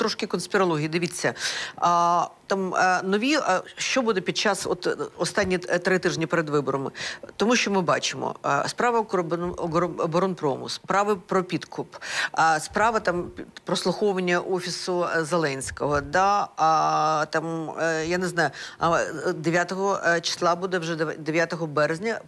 трошки конспірології. Дивіться, а, там е, нові, е, що буде під час от е, останні три тижні перед виборами, тому що ми бачимо е, справа оборонпрому, справи про підкуп, а, справа там прослуховування офісу Зеленського. Да, а, там я не знаю, а, е, 9 е, числа буде вже дев- 9 березня.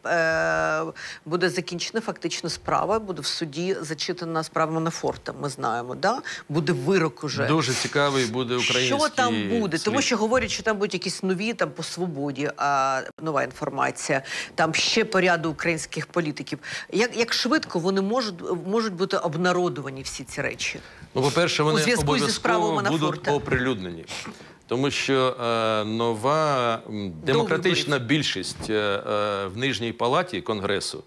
Буде закінчена фактично справа. Буде в суді зачитана справа Манафорта. Ми знаємо, да буде вирок уже. Дуже цікавий буде український Що там буде? слід. Тому що говорять, що там будуть якісь нові там по свободі, а, нова інформація, там ще по ряду українських політиків. Як, як швидко вони можуть, можуть бути обнародовані всі ці речі? Ну, по-перше, вони обов'язково будуть оприлюднені. Тому що е, нова демократична більшість е, е, в нижній палаті Конгресу,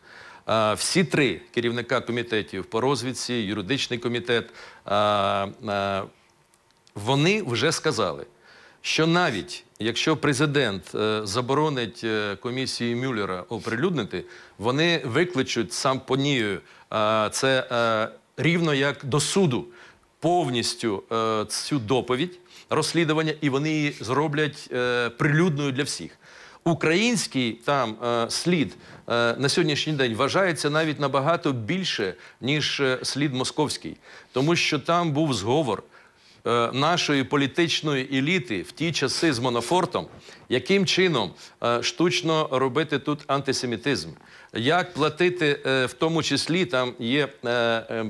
е, всі три керівника комітетів по розвідці, юридичний комітет, е, е, вони вже сказали, що навіть якщо президент е, заборонить е, комісії Мюллера оприлюднити, вони викличуть сам понію е, це рівно як до суду повністю цю доповідь розслідування, і вони її зроблять прилюдною для всіх. Український там слід на сьогоднішній день вважається навіть набагато більше, ніж слід московський, тому що там був зговор е, нашої політичної еліти в ті часи з Монофортом, яким чином е, штучно робити тут антисемітизм, як платити, е, в тому числі там є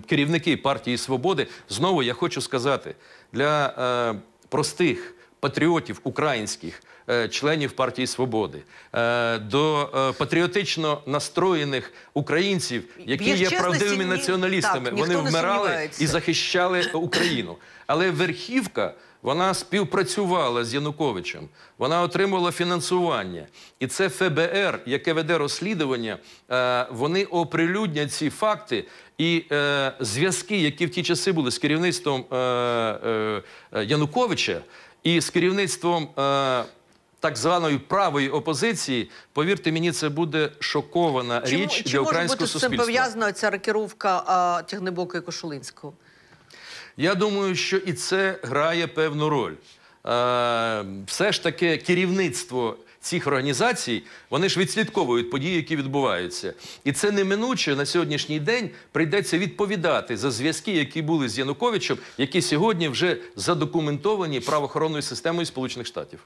керівники партії Свободи. Знову я хочу сказати для е, простих патріотів українських. е, Членів партії Свободи е, до е, патріотично настроєних українів, які є правдивими націоналістами, так, вони вмирали і захищали Україну. Але верхівка вона співпрацювала з Януковичем, вона отримувала фінансування. І це ФБР, яке веде розслідування, вони оприлюднять ці факти. І зв'язки, які в ті часи були з керівництвом Януковича і з керівництвом е, так званої правої опозиції, повірте мені, це буде шокована Чи, річ чи для може українського бути з цим пов'язана ця рокіровка е, Тягнебока і Кошулинського? Я думаю, що і це грає певну роль. Е, все ж таки керівництво цих організацій, вони ж відслідковують події, які відбуваються. І це неминуче на сьогоднішній день прийдеться відповідати за зв'язки, які були з Януковичем, які сьогодні вже задокументовані правоохоронною системою Сполучених Штатів.